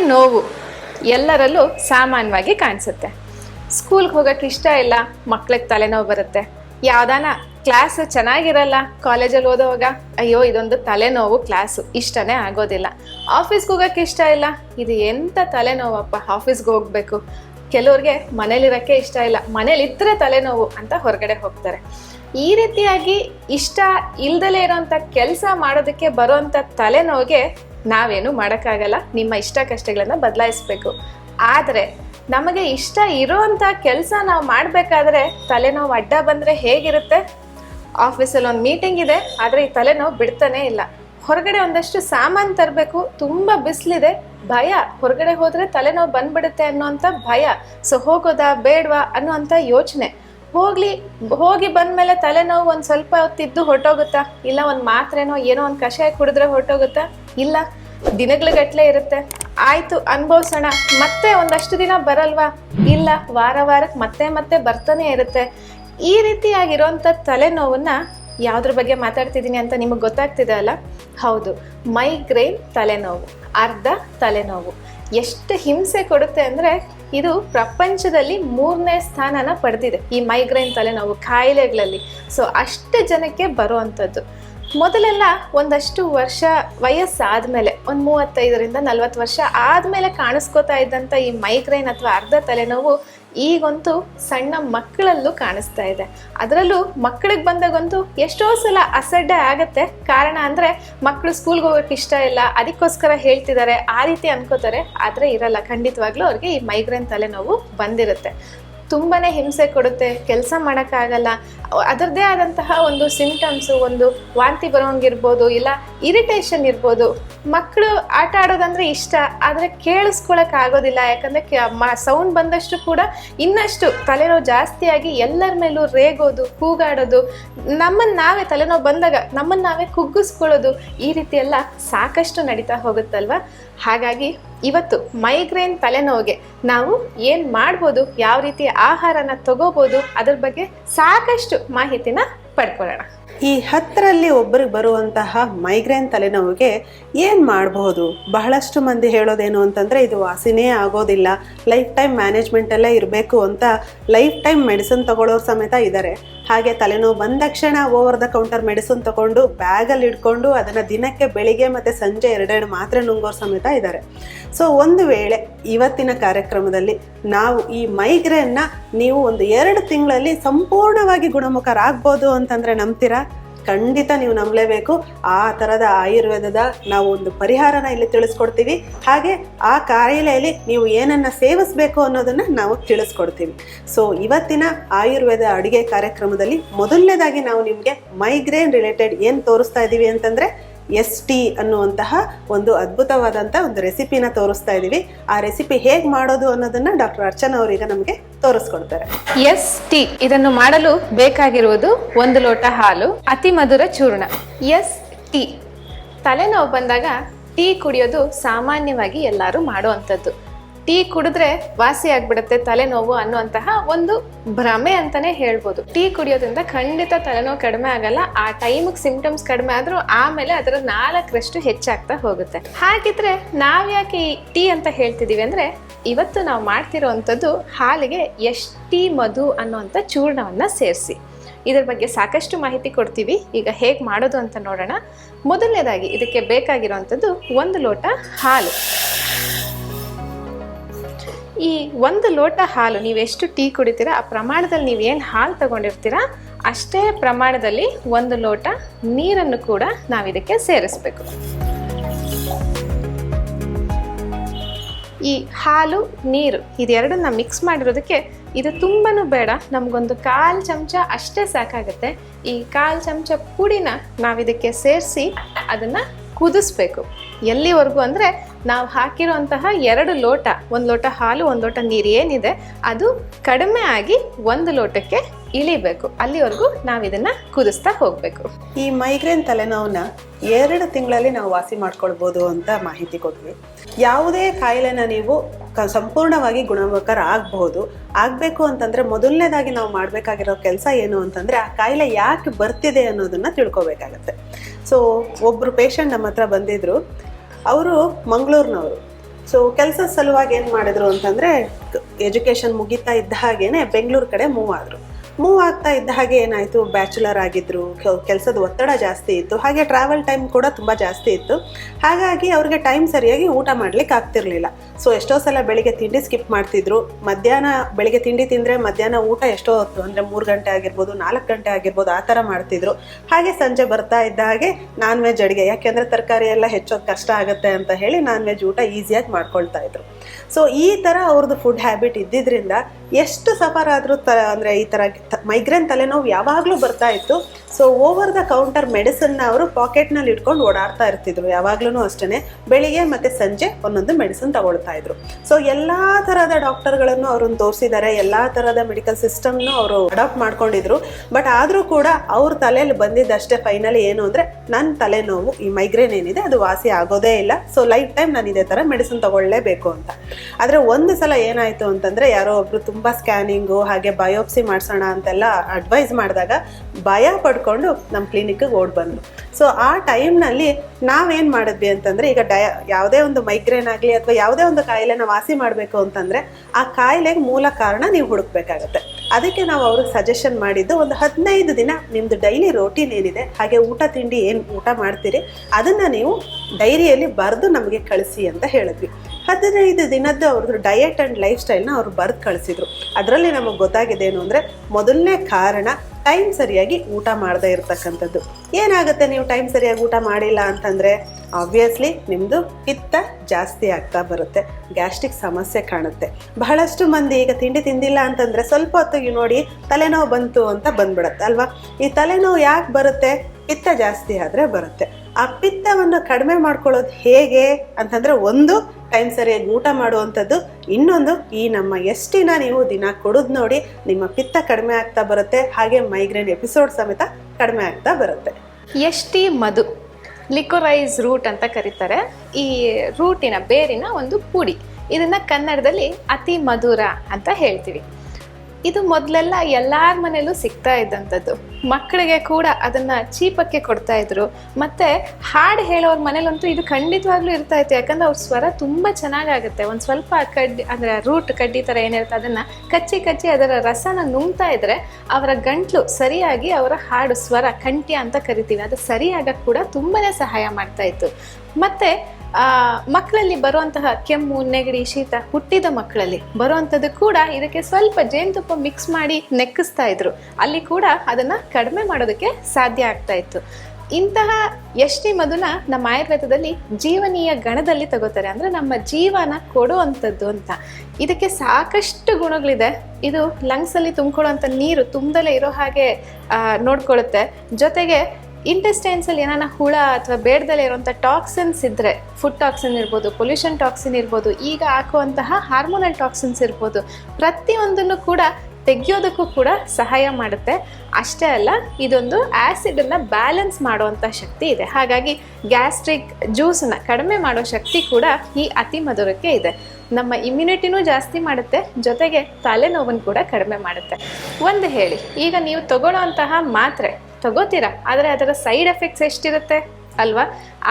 ನೋವು ಎಲ್ಲರಲ್ಲೂ ಸಾಮಾನ್ಯವಾಗಿ ಕಾಣಿಸುತ್ತೆ. ಸ್ಕೂಲ್ಗೆ ಹೋಗೋಕೆ ಇಷ್ಟ ಇಲ್ಲ, ಮಕ್ಳಿಗೆ ತಲೆನೋವು ಬರುತ್ತೆ. ಯಾವ್ದಾನ ಕ್ಲಾಸ್ ಚೆನ್ನಾಗಿರಲ್ಲ, ಕಾಲೇಜಲ್ಲಿ ಓದೋವಾಗ, ಅಯ್ಯೋ, ಇದೊಂದು ತಲೆನೋವು ಕ್ಲಾಸು, ಇಷ್ಟನೇ ಆಗೋದಿಲ್ಲ. ಆಫೀಸ್ಗೆ ಹೋಗೋಕೆ ಇಷ್ಟ ಇಲ್ಲ, ಇದು ಎಂಥ ತಲೆನೋವಪ್ಪ, ಆಫೀಸ್ಗೆ ಹೋಗ್ಬೇಕು. ಕೆಲವ್ರಿಗೆ ಮನೇಲಿರೋಕ್ಕೆ ಇಷ್ಟ ಇಲ್ಲ ಮನೇಲಿದ್ದರೆ ತಲೆನೋವು ಅಂತ ಹೊರಗಡೆ ಹೋಗ್ತಾರೆ. ಈ ರೀತಿಯಾಗಿ ಇಷ್ಟ ಇಲ್ದಲೇ ಇರೋಂಥ ಕೆಲಸ ಮಾಡೋದಕ್ಕೆ ಬರೋಂಥ ತಲೆನೋವಿಗೆ ನಾವೇನು ಮಾಡೋಕ್ಕಾಗಲ್ಲ. ನಿಮ್ಮ ಇಷ್ಟ ಕಷ್ಟಗಳನ್ನು ಬದಲಾಯಿಸ್ಬೇಕು. ಆದರೆ ನಮಗೆ ಇಷ್ಟ ಇರೋವಂಥ ಕೆಲಸ ನಾವು ಮಾಡಬೇಕಾದ್ರೆ ತಲೆನೋವು ಅಡ್ಡ ಬಂದರೆ ಹೇಗಿರುತ್ತೆ? ಆಫೀಸಲ್ಲಿ ಒಂದು ಮೀಟಿಂಗ್ ಇದೆ, ಆದರೆ ಈ ತಲೆನೋವು ಬಿಡ್ತಾನೇ ಇಲ್ಲ. ಹೊರಗಡೆ ಒಂದಷ್ಟು ಸಾಮಾನು ತರಬೇಕು, ತುಂಬ ಬಿಸಿಲಿದೆ, ಭಯ. ಹೊರಗಡೆ ಹೋದರೆ ತಲೆನೋವು ಬಂದ್ಬಿಡುತ್ತೆ ಅನ್ನೋವಂಥ ಭಯ. ಸೊ ಹೋಗೋದಾ, ಬೇಡವಾ ಅನ್ನೋವಂಥ ಯೋಚನೆ. ಹೋಗ್ಲಿ, ಹೋಗಿ ಬಂದ್ಮೇಲೆ ತಲೆನೋವು ಒಂದು ಸ್ವಲ್ಪ ಹೊತ್ತಿದ್ದು ಹೊರಟೋಗುತ್ತಾ? ಇಲ್ಲ ಒಂದು ಮಾತ್ರೆನೋ ಏನೋ ಒಂದು ಕಷಾಯ ಕುಡಿದ್ರೆ ಹೊರಟೋಗುತ್ತಾ? ಇಲ್ಲ, ದಿನಗಳಗಟ್ಲೆ ಇರುತ್ತೆ. ಆಯ್ತು, ಅನ್ಭವಿಸೋಣ. ಮತ್ತೆ ಒಂದಷ್ಟು ದಿನ ಬರಲ್ವಾ? ಇಲ್ಲ, ವಾರ ವಾರಕ್ಕೆ ಮತ್ತೆ ಮತ್ತೆ ಬರ್ತಾನೆ ಇರುತ್ತೆ. ಈ ರೀತಿಯಾಗಿರೋಂಥ ತಲೆನೋವನ್ನ ಯಾವುದ್ರ ಬಗ್ಗೆ ಮಾತಾಡ್ತಿದ್ದೀನಿ ಅಂತ ನಿಮಗೆ ಗೊತ್ತಾಗ್ತಿದೆ ಅಲ್ಲ? ಹೌದು, ಮೈಗ್ರೇನ್ ತಲೆನೋವು, ಅರ್ಧ ತಲೆನೋವು. ಎಷ್ಟು ಹಿಂಸೆ ಕೊಡುತ್ತೆ ಅಂದರೆ ಇದು ಪ್ರಪಂಚದಲ್ಲಿ ಮೂರನೇ ಸ್ಥಾನನ ಪಡೆದಿದೆ. ಈ ಮೈಗ್ರೇನ್ ತಲೆನೋವು ಕಾಯಿಲೆಗಳಲ್ಲಿ. ಸೊ ಅಷ್ಟು ಜನಕ್ಕೆ ಬರುವಂಥದ್ದು. ಮೊದಲೆಲ್ಲ ಒಂದಷ್ಟು ವರ್ಷ ವಯಸ್ಸಾದ್ಮೇಲೆ, ಒಂದು ಮೂವತ್ತೈದರಿಂದ ನಲ್ವತ್ತು ವರ್ಷ ಆದಮೇಲೆ ಕಾಣಿಸ್ಕೋತಾ ಇದ್ದಂಥ ಈ ಮೈಗ್ರೇನ್ ಅಥವಾ ಅರ್ಧ ತಲೆನೋವು ಈಗಂತೂ ಸಣ್ಣ ಮಕ್ಕಳಲ್ಲೂ ಕಾಣಿಸ್ತಾ ಇದೆ. ಅದರಲ್ಲೂ ಮಕ್ಕಳಿಗೆ ಬಂದಾಗಂತೂ ಎಷ್ಟೋ ಸಲ ಅಸಡ್ಡೆ ಆಗತ್ತೆ. ಕಾರಣ ಅಂದರೆ ಮಕ್ಕಳು ಸ್ಕೂಲ್ಗೆ ಹೋಗೋಕೆ ಇಷ್ಟ ಇಲ್ಲ, ಅದಕ್ಕೋಸ್ಕರ ಹೇಳ್ತಿದ್ದಾರೆ, ಆ ರೀತಿ ಅನ್ಕೋತಾರೆ. ಆದರೆ ಇರಲ್ಲ, ಖಂಡಿತವಾಗ್ಲೂ ಅವ್ರಿಗೆ ಈ ಮೈಗ್ರೇನ್ ತಲೆನೋವು ಬಂದಿರುತ್ತೆ. ತುಂಬಾ ಹಿಂಸೆ ಕೊಡುತ್ತೆ, ಕೆಲಸ ಮಾಡೋಕ್ಕಾಗಲ್ಲ. ಅದರದ್ದೇ ಆದಂತಹ ಒಂದು ಸಿಂಟಮ್ಸು ಒಂದು ವಾಂತಿ ಬರೋಂಗಿರ್ಬೋದು, ಇಲ್ಲ ಇರಿಟೇಷನ್ ಇರ್ಬೋದು ಮಕ್ಕಳು ಆಟ ಆಡೋದಂದ್ರೆ ಇಷ್ಟ, ಆದರೆ ಕೇಳಿಸ್ಕೊಳಕ್ ಆಗೋದಿಲ್ಲ. ಯಾಕಂದ್ರೆ ಸೌಂಡ್ ಬಂದಷ್ಟು ಕೂಡ ಇನ್ನಷ್ಟು ತಲೆನೋವು ಜಾಸ್ತಿಯಾಗಿ ಎಲ್ಲರ ಮೇಲೂ ರೇಗೋದು, ಕೂಗಾಡೋದು ನಮ್ಮನ್ನು ನಾವೇ, ತಲೆನೋವು ಬಂದಾಗ ನಮ್ಮನ್ನು ನಾವೇ ಕುಗ್ಗಿಸ್ಕೊಳ್ಳೋದು ಈ ರೀತಿ ಎಲ್ಲ ಸಾಕಷ್ಟು ನಡೀತಾ ಹೋಗುತ್ತಲ್ವ? ಹಾಗಾಗಿ ಇವತ್ತು ಮೈಗ್ರೇನ್ ತಲೆನೋವಿಗೆ ನಾವು ಏನು ಮಾಡ್ಬೋದು, ಯಾವ ರೀತಿ ಆಹಾರನ ತಗೋಬೋದು, ಅದ್ರ ಬಗ್ಗೆ ಸಾಕಷ್ಟು ಮಾಹಿತಿನ ಪಡ್ಕೊಳ್ಳೋಣ. ಈ ಹತ್ತರಲ್ಲಿ ಒಬ್ಬರಿಗೆ ಬರುವಂತಹ ಮೈಗ್ರೇನ್ ತಲೆನೋವಿಗೆ ಏನು ಮಾಡಬಹುದು? ಬಹಳಷ್ಟು ಮಂದಿ ಹೇಳೋದೇನು ಅಂತಂದರೆ, ಇದು ವಾಸಿನೇ ಆಗೋದಿಲ್ಲ. ಲೈಫ್ ಟೈಮ್ ಮ್ಯಾನೇಜ್ಮೆಂಟಲ್ಲೇ ಇರಬೇಕು ಅಂತ ಲೈಫ್ ಟೈಮ್ ಮೆಡಿಸಿನ್ ತಗೊಳ್ಳೋರು ಸಮೇತ ಇದ್ದಾರೆ ಹಾಗೆ ತಲೆನೋವು ಬಂದ ತಕ್ಷಣ ಓವರ್ ದ ಕೌಂಟರ್ ಮೆಡಿಸಿನ್ ತಗೊಂಡು ಬ್ಯಾಗಲ್ಲಿ ಇಟ್ಕೊಂಡು ಅದನ್ನು ದಿನಕ್ಕೆ ಬೆಳಿಗ್ಗೆ ಮತ್ತು ಸಂಜೆ ಎರಡೆರಡು ಮಾತ್ರೆ ನುಂಗೋರು ಸಮೇತ ಇದ್ದಾರೆ ಸೊ, ಒಂದು ವೇಳೆ ಇವತ್ತಿನ ಕಾರ್ಯಕ್ರಮದಲ್ಲಿ ನಾವು ಈ ಮೈಗ್ರೇನ್ನ ನೀವು ಒಂದು ಎರಡು ತಿಂಗಳಲ್ಲಿ ಸಂಪೂರ್ಣವಾಗಿ ಗುಣಮುಖರಾಗ್ಬೋದು ಅಂತಂದರೆ ನಂಬ್ತೀರಾ? ಖಂಡಿತ ನೀವು ನಂಬಲೇಬೇಕು. ಆ ಥರದ ಆಯುರ್ವೇದದ ನಾವು ಒಂದು ಪರಿಹಾರನ ಇಲ್ಲಿ ತಿಳಿಸ್ಕೊಡ್ತೀವಿ. ಹಾಗೆ ಆ ಕಾಯಿಲೆಯಲ್ಲಿ ನೀವು ಏನನ್ನು ಸೇವಿಸಬೇಕು ಅನ್ನೋದನ್ನು ನಾವು ತಿಳಿಸ್ಕೊಡ್ತೀವಿ. ಸೊ ಇವತ್ತಿನ ಆಯುರ್ವೇದ ಅಡುಗೆ ಕಾರ್ಯಕ್ರಮದಲ್ಲಿ ಮೊದಲನೇದಾಗಿ ನಾವು ನಿಮಗೆ ಮೈಗ್ರೇನ್ ರಿಲೇಟೆಡ್ ಏನು ತೋರಿಸ್ತಾ ಇದ್ದೀವಿ ಅಂತಂದರೆ ಎಸ್ ಟಿ ಅನ್ನುವಂತಹ ಒಂದು ಅದ್ಭುತವಾದಂಥ ಒಂದು ರೆಸಿಪಿನ ತೋರಿಸ್ತಾ ಇದ್ದೀವಿ ಆ ರೆಸಿಪಿ ಹೇಗೆ ಮಾಡೋದು ಅನ್ನೋದನ್ನು ಡಾಕ್ಟರ್ ಅರ್ಚನಾ ಅವರೀಗ ನಮಗೆ ತೋರಿಸ್ಕೊಡ್ತಾರೆ. ಎಸ್ ಟಿ ಇದನ್ನು ಮಾಡಲು ಬೇಕಾಗಿರುವುದು ಒಂದು ಲೋಟ ಹಾಲು, ಅತಿ ಮಧುರ ಚೂರ್ಣ. S T. ತಲೆನೋವು ಬಂದಾಗ ಟೀ ಕುಡಿಯೋದು ಸಾಮಾನ್ಯವಾಗಿ ಎಲ್ಲರೂ ಮಾಡುವಂಥದ್ದು ಟೀ ಕುಡಿದ್ರೆ ವಾಸಿ ಆಗ್ಬಿಡುತ್ತೆ ತಲೆನೋವು ಅನ್ನುವಂತಹ ಒಂದು ಭ್ರಮೆ ಅಂತಾನೆ ಹೇಳ್ಬೋದು. ಟೀ ಕುಡಿಯೋದ್ರಿಂದ ಖಂಡಿತ ತಲೆನೋವು ಕಡಿಮೆ ಆಗಲ್ಲ, ಆ ಟೈಮಿಗೆ ಸಿಂಪ್ಟಮ್ಸ್ ಕಡಿಮೆ ಆದ್ರೂ ಆಮೇಲೆ ಅದರ ನಾಲ್ಕರಷ್ಟು ಹೆಚ್ಚಾಗ್ತಾ ಹೋಗುತ್ತೆ. ಹಾಗಿದ್ರೆ ನಾವ್ಯಾಕೆ ಈ ಟೀ ಅಂತ ಹೇಳ್ತಿದೀವಿ ಅಂದ್ರೆ, ಇವತ್ತು ನಾವು ಮಾಡ್ತಿರೋವಂಥದ್ದು ಹಾಲಿಗೆ ಎಷ್ಟಿ ಮಧು ಅನ್ನುವಂತ ಚೂರ್ಣವನ್ನು ಸೇರಿಸಿ. ಇದ್ರ ಬಗ್ಗೆ ಸಾಕಷ್ಟು ಮಾಹಿತಿ ಕೊಡ್ತೀವಿ. ಈಗ ಹೇಗೆ ಮಾಡೋದು ಅಂತ ನೋಡೋಣ. ಮೊದಲನೇದಾಗಿ ಇದಕ್ಕೆ ಬೇಕಾಗಿರುವಂಥದ್ದು ಒಂದು ಲೋಟ ಹಾಲು. ಈ ಒಂದು ಲೋಟ ಹಾಲು ನೀವು ಎಷ್ಟು ಟೀ ಕುಡಿತೀರಾ, ಆ ಪ್ರಮಾಣದಲ್ಲಿ ನೀವು ಏನು ಹಾಲು ತಗೊಂಡಿರ್ತೀರಾ, ಅಷ್ಟೇ ಪ್ರಮಾಣದಲ್ಲಿ ಒಂದು ಲೋಟ ನೀರನ್ನು ಕೂಡ ನಾವು ಇದಕ್ಕೆ ಸೇರಿಸ್ಬೇಕು. ಈ ಹಾಲು, ನೀರು ಇದೆರಡನ್ನ ಮಿಕ್ಸ್ ಮಾಡಿರೋದಕ್ಕೆ ಇದು ತುಂಬಾ ಬೇಡ, ನಮಗೊಂದು ಕಾಲು ಚಮಚ ಅಷ್ಟೇ ಸಾಕಾಗುತ್ತೆ. ಈ ಕಾಲು ಚಮಚ ಪುಡಿನ ನಾವು ಇದಕ್ಕೆ ಸೇರಿಸಿ ಅದನ್ನು ಕುದಿಸ್ಬೇಕು. ಎಲ್ಲಿವರೆಗೂ ಅಂದರೆ ನಾವು ಹಾಕಿರುವಂತಹ ಎರಡು ಲೋಟ, ಒಂದು ಲೋಟ ಹಾಲು, ಒಂದು ಲೋಟ ನೀರು ಏನಿದೆ, ಅದು ಕಡಿಮೆ ಆಗಿ ಒಂದು ಲೋಟಕ್ಕೆ ಇಳಿಬೇಕು. ಅಲ್ಲಿವರೆಗೂ ನಾವು ಇದನ್ನು ಕುದಿಸ್ತಾ ಹೋಗಬೇಕು. ಈ ಮೈಗ್ರೇನ್ ತಲೆನೋವನ್ನ ಎರಡು ತಿಂಗಳಲ್ಲಿ ನಾವು ವಾಸಿ ಮಾಡ್ಕೊಳ್ಬೋದು ಅಂತ ಮಾಹಿತಿ ಕೊಟ್ವಿ. ಯಾವುದೇ ಕಾಯಿಲೆನ ನೀವು ಸಂಪೂರ್ಣವಾಗಿ ಗುಣಮುಖರ ಆಗಬಹುದು ಆಗಬೇಕು ಅಂತಂದರೆ ಮೊದಲನೇದಾಗಿ ನಾವು ಮಾಡಬೇಕಾಗಿರೋ ಕೆಲಸ ಏನು ಅಂತಂದರೆ ಆ ಕಾಯಿಲೆ ಯಾಕೆ ಬರ್ತಿದೆ ಅನ್ನೋದನ್ನು ತಿಳ್ಕೊಬೇಕಾಗತ್ತೆ. ಸೊ ಒಬ್ಬರು ಪೇಷಂಟ್ ನಮ್ಮ ಹತ್ರ ಬಂದಿದ್ರು ಅವರು ಮಂಗಳೂರಿನವರು. ಸೊ ಕೆಲಸದ ಸಲುವಾಗಿ ಏನು ಮಾಡಿದ್ರು ಅಂತಂದರೆ ಎಜುಕೇಷನ್ ಮುಗಿತಾ ಇದ್ದ ಹಾಗೇ ಬೆಂಗಳೂರು ಕಡೆ ಮೂವ್ ಆದರು. ಮೂವ್ ಆಗ್ತಾ ಇದ್ದ ಹಾಗೆ ಏನಾಯಿತು? ಬ್ಯಾಚುಲರ್ ಆಗಿದ್ರು ಕೆಲಸದ ಒತ್ತಡ ಜಾಸ್ತಿ ಇತ್ತು, ಹಾಗೆ ಟ್ರಾವೆಲ್ ಟೈಮ್ ಕೂಡ ತುಂಬ ಜಾಸ್ತಿ ಇತ್ತು. ಹಾಗಾಗಿ ಅವ್ರಿಗೆ ಟೈಮ್ ಸರಿಯಾಗಿ ಊಟ ಮಾಡ್ಲಿಕ್ಕೆ ಆಗ್ತಿರ್ಲಿಲ್ಲ. ಸೊ ಎಷ್ಟೋ ಸಲ ಬೆಳಿಗ್ಗೆ ತಿಂಡಿ ಸ್ಕಿಪ್ ಮಾಡ್ತಿದ್ರು. ಮಧ್ಯಾಹ್ನ, ಬೆಳಿಗ್ಗೆ ತಿಂಡಿ ತಿಂದರೆ ಮಧ್ಯಾಹ್ನ ಊಟ ಎಷ್ಟೋ ಹೊತ್ತು, ಅಂದರೆ ಮೂರು ಗಂಟೆ ಆಗಿರ್ಬೋದು, ನಾಲ್ಕು ಗಂಟೆ ಆಗಿರ್ಬೋದು, ಆ ಥರ ಮಾಡ್ತಿದ್ರು. ಹಾಗೆ ಸಂಜೆ ಬರ್ತಾ ಇದ್ದ ಹಾಗೆ ನಾನ್ ವೆಜ್ ಅಡುಗೆ ಯಾಕೆಂದರೆ ತರಕಾರಿ ಎಲ್ಲ ಹೆಚ್ಚೋದು ಕಷ್ಟ ಆಗುತ್ತೆ ಅಂತ ಹೇಳಿ ನಾನ್ ವೆಜ್ ಊಟ ಈಸಿಯಾಗಿ ಮಾಡ್ಕೊಳ್ತಾ ಇದ್ರು. ಸೊ ಈ ಥರ ಅವ್ರದ್ದು ಫುಡ್ ಹ್ಯಾಬಿಟ್ ಇದ್ದಿದ್ದರಿಂದ ಎಷ್ಟು ಸಫರ್ ಆದರೂ ತ, ಅಂದರೆ ಈ ಥರ ಮೈಗ್ರೇನ್ ತಲೆನೋವು ಯಾವಾಗಲೂ ಬರ್ತಾ ಇತ್ತು. ಸೊ ಓವರ್ ದ ಕೌಂಟರ್ ಮೆಡಿಸನ್ನ ಅವರು ಪಾಕೆಟ್ನಲ್ಲಿ ಇಟ್ಕೊಂಡು ಓಡಾಡ್ತಾ ಇರ್ತಿದ್ರು. ಯಾವಾಗ್ಲೂ ಅಷ್ಟೇ ಬೆಳಿಗ್ಗೆ ಮತ್ತು ಸಂಜೆ ಒಂದೊಂದು ಮೆಡಿಸಿನ್ ತಗೊಳ್ತಾ ಇದ್ರು. ಸೊ ಎಲ್ಲ ಥರದ ಡಾಕ್ಟರ್ಗಳನ್ನು ಅವ್ರನ್ನ ತೋರಿಸಿದ್ದಾರೆ. ಎಲ್ಲ ಥರದ ಮೆಡಿಕಲ್ ಸಿಸ್ಟಮ್ನು ಅವರು ಅಡಾಪ್ಟ್ ಮಾಡ್ಕೊಂಡಿದ್ರು. ಬಟ್ ಆದರೂ ಕೂಡ ಅವ್ರ ತಲೆಯಲ್ಲಿ ಬಂದಿದ್ದಷ್ಟೇ ಫೈನಲಿ ಏನು ಅಂದರೆ ನನ್ನ ತಲೆನೋವು, ಈ ಮೈಗ್ರೇನ್ ಏನಿದೆ ಅದು ವಾಸಿ ಆಗೋದೇ ಇಲ್ಲ. ಸೊ ಲೈಫ್ ಟೈಮ್ ನಾನು ಇದೇ ಥರ ಮೆಡಿಸಿನ್ ತಗೊಳ್ಳೇಬೇಕು ಅಂತ. ಆದರೆ ಒಂದು ಸಲ ಏನಾಯಿತು ಅಂತಂದರೆ ಯಾರೋ ಒಬ್ರು ತುಂಬ ಸ್ಕ್ಯಾನಿಂಗು ಹಾಗೆ ಬಯೋಪ್ಸಿ ಮಾಡಿಸೋಣ ಅಂತೆಲ್ಲ ಅಡ್ವೈಸ್ ಮಾಡಿದಾಗ ಭಯ ಪಡ್ಕೊಂಡು ನಮ್ಮ ಕ್ಲಿನಿಕ್ಗೆ ಓಡ್ ಬಂದರು ಸೊ ಆ ಟೈಮ್ನಲ್ಲಿ ನಾವೇನು ಮಾಡಿದ್ವಿ ಅಂತಂದರೆ, ಈಗ ಡಯ ಯಾವುದೇ ಒಂದು ಮೈಗ್ರೇನ್ ಆಗಲಿ ಅಥವಾ ಯಾವುದೇ ಒಂದು ಕಾಯಿಲೆನ ವಾಸಿ ಮಾಡಬೇಕು ಅಂತಂದರೆ, ಆ ಕಾಯಿಲೆಗೆ ಮೂಲ ಕಾರಣ ನೀವು ಹುಡುಕ್ಬೇಕಾಗತ್ತೆ. ಅದಕ್ಕೆ ನಾವು ಅವ್ರಿಗೆ ಸಜೆಷನ್ ಮಾಡಿದ್ದು ಒಂದು ಹದಿನೈದು ದಿನ ನಿಮ್ಮದು ಡೈಲಿ ರೋಟೀನ್ ಏನಿದೆ, ಹಾಗೆ ಊಟ ತಿಂಡಿ ಏನು ಊಟ ಮಾಡ್ತೀರಿ, ಅದನ್ನು ನೀವು ಡೈರಿಯಲ್ಲಿ ಬರೆದು ನಮಗೆ ಕಳಿಸಿ ಅಂತ ಹೇಳಿದ್ವಿ. ಹದಿನೈದು ದಿನದ್ದು ಅವ್ರದ್ದು ಡಯಟ್ ಆ್ಯಂಡ್ ಲೈಫ್ ಸ್ಟೈಲ್ನ ಅವರು ಬರೆದು ಕಳಿಸಿದ್ರು. ಅದರಲ್ಲಿ ನಮಗೆ ಗೊತ್ತಾಗಿದೆ ಏನು ಅಂದರೆ, ಮೊದಲನೇ ಕಾರಣ ಟೈಮ್ ಸರಿಯಾಗಿ ಊಟ ಮಾಡದೇ ಇರತಕ್ಕಂಥದ್ದು. ಏನಾಗುತ್ತೆ ನೀವು ಟೈಮ್ ಸರಿಯಾಗಿ ಊಟ ಮಾಡಿಲ್ಲ ಅಂತಂದರೆ ಆಬ್ವಿಯಸ್ಲಿ ನಿಮ್ಮದು ಪಿತ್ತ ಜಾಸ್ತಿ ಆಗ್ತಾ ಬರುತ್ತೆ. ಗ್ಯಾಸ್ಟ್ರಿಕ್ ಸಮಸ್ಯೆ ಕಾಣುತ್ತೆ. ಬಹಳಷ್ಟು ಮಂದಿ ಈಗ ತಿಂಡಿ ತಿಂದಿಲ್ಲ ಅಂತಂದರೆ ಸ್ವಲ್ಪ ಹೊತ್ತಿಗೆ ನೋಡಿ ತಲೆನೋವು ಬಂತು ಅಂತ ಬಂದ್ಬಿಡುತ್ತೆ, ಅಲ್ವಾ? ಈ ತಲೆನೋವು ಯಾಕೆ ಬರುತ್ತೆ? ಪಿತ್ತ ಜಾಸ್ತಿ ಆದರೆ ಬರುತ್ತೆ. ಆ ಪಿತ್ತವನ್ನು ಕಡಿಮೆ ಮಾಡ್ಕೊಳ್ಳೋದು ಹೇಗೆ ಅಂತಂದರೆ ಒಂದು ಟೈಮ್ ಸರಿಯಾಗಿ ಊಟ ಮಾಡುವಂಥದ್ದು. ಇನ್ನೊಂದು, ಈ ನಮ್ಮ ಎಷ್ಟಿನ ನೀವು ದಿನ ಕೊಡೋದು ನೋಡಿ ನಿಮ್ಮ ಪಿತ್ತ ಕಡಿಮೆ ಆಗ್ತಾ ಬರುತ್ತೆ, ಹಾಗೆ ಮೈಗ್ರೇನ್ ಎಪಿಸೋಡ್ ಸಮೇತ ಕಡಿಮೆ ಆಗ್ತಾ ಬರುತ್ತೆ. ಎಷ್ಟಿ ಮಧು ಲಿಕೋರೈಸ್ ರೂಟ್ ಅಂತ ಕರೀತಾರೆ. ಈ ರೂಟಿನ ಬೇರಿನ ಒಂದು ಪುಡಿ. ಇದನ್ನ ಕನ್ನಡದಲ್ಲಿ ಅತಿ ಮಧುರ ಅಂತ ಹೇಳ್ತೀವಿ. ಇದು ಮೊದಲೆಲ್ಲ ಎಲ್ಲಾರ ಮನೇಲೂ ಸಿಗ್ತಾ ಇದ್ದಂಥದ್ದು. ಮಕ್ಕಳಿಗೆ ಕೂಡ ಅದನ್ನ ಚೀಪಕ್ಕೆ ಕೊಡ್ತಾ ಇದ್ರು. ಮತ್ತೆ ಹಾಡು ಹೇಳೋರ ಮನೇಲಂತೂ ಇದು ಖಂಡಿತವಾಗ್ಲೂ ಇರ್ತಾ ಇತ್ತು ಯಾಕಂದ್ರೆ ಅವ್ರ ಸ್ವರ ತುಂಬಾ ಚೆನ್ನಾಗಾಗುತ್ತೆ. ಒಂದು ಸ್ವಲ್ಪ ಕಡ್ಡಿ, ಅಂದ್ರೆ ರೂಟ್ ಕಡ್ಡಿ ಥರ ಏನಿರುತ್ತೆ, ಅದನ್ನ ಕಚ್ಚಿ ಕಚ್ಚಿ ಅದರ ರಸನ ನುಂಗ್ತಾ ಇದ್ರೆ ಅವರ ಗಂಟ್ಲು ಸರಿಯಾಗಿ ಅವರ ಹಾಡು, ಸ್ವರ, ಕಂಠ್ಯ ಅಂತ ಕರಿತೀವಿ. ಅದು ಸರಿಯಾಗಕ್ಕೆ ಕೂಡ ತುಂಬಾನೇ ಸಹಾಯ ಮಾಡ್ತಾ ಇತ್ತು. ಮತ್ತೆ ಮಕ್ಕಳಲ್ಲಿ ಬರುವಂತಹ ಕೆಮ್ಮು, ನೆಗಡಿ, ಶೀತ ಹುಟ್ಟಿದ ಮಕ್ಕಳಲ್ಲಿ ಬರುವಂಥದ್ದು ಕೂಡ ಇದಕ್ಕೆ ಸ್ವಲ್ಪ ಜೇನುತುಪ್ಪ ಮಿಕ್ಸ್ ಮಾಡಿ ನೆಕ್ಕಿಸ್ತಾ ಇದ್ರು. ಅಲ್ಲಿ ಕೂಡ ಅದನ್ನ ಕಡಿಮೆ ಮಾಡೋದಕ್ಕೆ ಸಾಧ್ಯ ಆಗ್ತಾ ಇತ್ತು. ಇಂತಹ ಯಶ್ನಿ ಮಧುನ ನಮ್ಮ ಆಯುರ್ವೇದದಲ್ಲಿ ಜೀವನೀಯ ಗಣದಲ್ಲಿ ತಗೋತಾರೆ ಅಂದ್ರೆ ನಮ್ಮ ಜೀವನ ಕೊಡುವಂಥದ್ದು ಅಂತ. ಇದಕ್ಕೆ ಸಾಕಷ್ಟು ಗುಣಗಳಿದೆ. ಇದು ಲಂಗ್ಸ್ ಅಲ್ಲಿ ತುಂಬಿಕೊಳ್ಳುವಂಥ ನೀರು ತುಂಬದಲ್ಲೇ ಇರೋ ಹಾಗೆ ನೋಡ್ಕೊಳ್ಳುತ್ತೆ. ಜೊತೆಗೆ ಇಂಟೆಸ್ಟೈನ್ಸ್ ಅಲ್ಲಿ ಏನಾನ ಹುಳ ಅಥವಾ ಬೇಡದಲ್ಲಿ ಇರುವಂಥ ಟಾಕ್ಸಿನ್ಸ್ ಇದ್ದರೆ ಫುಡ್ ಟಾಕ್ಸಿನ್ ಇರ್ಬೋದು ಪೊಲ್ಯೂಷನ್ ಟಾಕ್ಸಿನ್ ಇರ್ಬೋದು, ಈಗ ಹಾಕುವಂತಹ ಹಾರ್ಮೋನಲ್ ಟಾಕ್ಸಿನ್ಸ್ ಇರ್ಬೋದು, ಪ್ರತಿಯೊಂದನ್ನು ಕೂಡ ತೆಗೆಯೋದಕ್ಕೂ ಕೂಡ ಸಹಾಯ ಮಾಡುತ್ತೆ. ಅಷ್ಟೇ ಅಲ್ಲ, ಇದೊಂದು ಆ್ಯಸಿಡನ್ನು ಬ್ಯಾಲೆನ್ಸ್ ಮಾಡುವಂಥ ಶಕ್ತಿ ಇದೆ. ಹಾಗಾಗಿ ಗ್ಯಾಸ್ಟ್ರಿಕ್ ಜ್ಯೂಸನ್ನ ಕಡಿಮೆ ಮಾಡೋ ಶಕ್ತಿ ಕೂಡ ಈ ಅತಿ ಮಧುರಕ್ಕೆ ಇದೆ. ನಮ್ಮ ಇಮ್ಯುನಿಟಿನೂ ಜಾಸ್ತಿ ಮಾಡುತ್ತೆ, ಜೊತೆಗೆ ತಲೆನೋವನ್ನು ಕೂಡ ಕಡಿಮೆ ಮಾಡುತ್ತೆ. ಒಂದು ಹೇಳಿ, ಈಗ ನೀವು ತಗೊಳ್ಳೋ ಮಾತ್ರೆ ತಗೋತೀರಾ. ಆದರೆ ಅದರ ಸೈಡ್ ಎಫೆಕ್ಟ್ಸ್ ಎಷ್ಟಿರುತ್ತೆ? ಅಲ್ವಾ?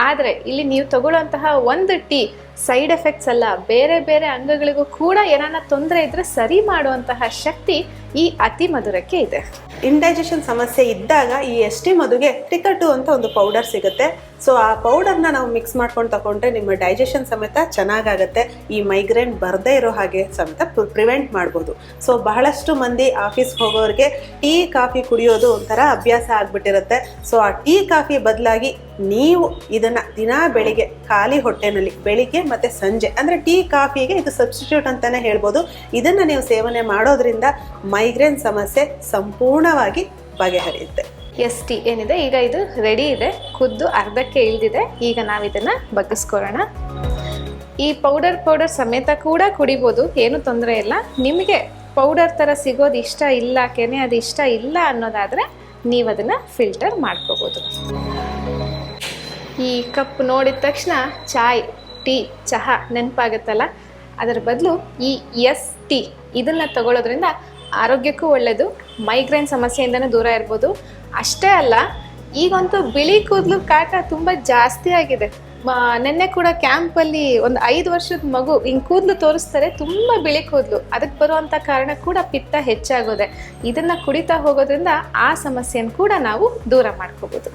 ಆದರೆ ಇಲ್ಲಿ ನೀವು ತಗೊಳ್ಳೋಂತಹ ಒಂದು ಟೀ ಸೈಡ್ ಎಫೆಕ್ಟ್ಸ್ ಅಲ್ಲ, ಬೇರೆ ಬೇರೆ ಅಂಗಗಳಿಗೂ ಕೂಡ ಏನಾನ ತೊಂದರೆ ಇದ್ದರೆ ಸರಿ ಮಾಡುವಂತಹ ಶಕ್ತಿ ಈ ಅತಿ ಮಧುರಕ್ಕೆ ಇದೆ. ಇಂಡೈಜೆಷನ್ ಸಮಸ್ಯೆ ಇದ್ದಾಗ ಈ ಎಸ್ ಟಿ ಮಧುಗೆ ಟಿಕಟು ಅಂತ ಒಂದು ಪೌಡರ್ ಸಿಗುತ್ತೆ. ಸೊ ಆ ಪೌಡರ್ನ ನಾವು ಮಿಕ್ಸ್ ಮಾಡ್ಕೊಂಡು ತಗೊಂಡ್ರೆ ನಿಮ್ಮ ಡೈಜೆಷನ್ ಸಮೇತ ಚೆನ್ನಾಗಾಗತ್ತೆ. ಈ ಮೈಗ್ರೇನ್ ಬರದೇ ಇರೋ ಹಾಗೆ ಸಮೇತ ಪ್ರಿವೆಂಟ್ ಮಾಡ್ಬೋದು. ಸೊ ಬಹಳಷ್ಟು ಮಂದಿ ಆಫೀಸ್ಗೆ ಹೋಗೋರಿಗೆ ಟೀ, ಕಾಫಿ ಕುಡಿಯೋದು ಒಂಥರ ಅಭ್ಯಾಸ ಆಗ್ಬಿಟ್ಟಿರುತ್ತೆ. ಸೊ ಆ ಟೀ, ಕಾಫಿ ಬದಲಾಗಿ ನೀವು ಇದನ್ನ ದಿನಾ ಬೆಳಿಗ್ಗೆ ಖಾಲಿ ಹೊಟ್ಟೆನಲ್ಲಿ, ಬೆಳಿಗ್ಗೆ ಮತ್ತು ಸಂಜೆ, ಅಂದರೆ ಟೀ, ಕಾಫಿಗೆ ಇದು ಸಬ್ಸ್ಟಿಟ್ಯೂಟ್ ಅಂತಲೇ ಹೇಳ್ಬೋದು. ಇದನ್ನು ನೀವು ಸೇವನೆ ಮಾಡೋದ್ರಿಂದ ಮೈಗ್ರೇನ್ ಸಮಸ್ಯೆ ಸಂಪೂರ್ಣವಾಗಿ ಬಗೆಹರಿಯುತ್ತೆ. ಎಸ್ ಟಿ ಏನಿದೆ? ಈಗ ಇದು ರೆಡಿ ಇದೆ ಖುದ್ದು ಅರ್ಧಕ್ಕೆ ಇಳಿದಿದೆ. ಈಗ ನಾವು ಇದನ್ನು ಬಗ್ಗಿಸ್ಕೊಳ್ಳೋಣ. ಈ ಪೌಡರ್ ಪೌಡರ್ ಸಮೇತ ಕೂಡ ಕುಡಿಬೋದು, ಏನು ತೊಂದರೆ ಇಲ್ಲ. ನಿಮಗೆ ಪೌಡರ್ ಥರ ಸಿಗೋದು ಇಷ್ಟ ಇಲ್ಲ, ಕೆನೆ ಅದು ಇಷ್ಟ ಇಲ್ಲ ಅನ್ನೋದಾದರೆ ನೀವು ಅದನ್ನು ಫಿಲ್ಟರ್ ಮಾಡ್ಕೋಬೋದು. ಈ ಕಪ್ ನೋಡಿದ ತಕ್ಷಣ ಚಾಯ್, ಟೀ, ಚಹಾ ನೆನಪಾಗುತ್ತಲ್ಲ? ಅದರ ಬದಲು ಈ ಎಸ್, ಟಿ ಇದನ್ನು ತಗೊಳ್ಳೋದ್ರಿಂದ ಆರೋಗ್ಯಕ್ಕೂ ಒಳ್ಳೆಯದು ಮೈಗ್ರೇನ್ ಸಮಸ್ಯೆಯಿಂದನೂ ದೂರ ಇರ್ಬೋದು. ಅಷ್ಟೇ ಅಲ್ಲ, ಈಗಂತೂ ಬಿಳಿ ಕೂದಲು ಕಾಟ ತುಂಬ ಜಾಸ್ತಿ ಆಗಿದೆ. ನೆನ್ನೆ ಕೂಡ ಕ್ಯಾಂಪಲ್ಲಿ ಒಂದು ಐದು ವರ್ಷದ ಮಗು ಹಿಂಗೆ ಕೂದಲು ತೋರಿಸ್ತಾರೆ, ತುಂಬ ಬಿಳಿ ಕೂದಲು. ಅದಕ್ಕೆ ಬರುವಂಥ ಕಾರಣ ಕೂಡ ಪಿತ್ತ ಹೆಚ್ಚಾಗೋದೆ. ಇದನ್ನು ಕುಡಿತಾ ಹೋಗೋದ್ರಿಂದ ಆ ಸಮಸ್ಯೆಯನ್ನು ಕೂಡ ನಾವು ದೂರ ಮಾಡ್ಕೋಬಹುದು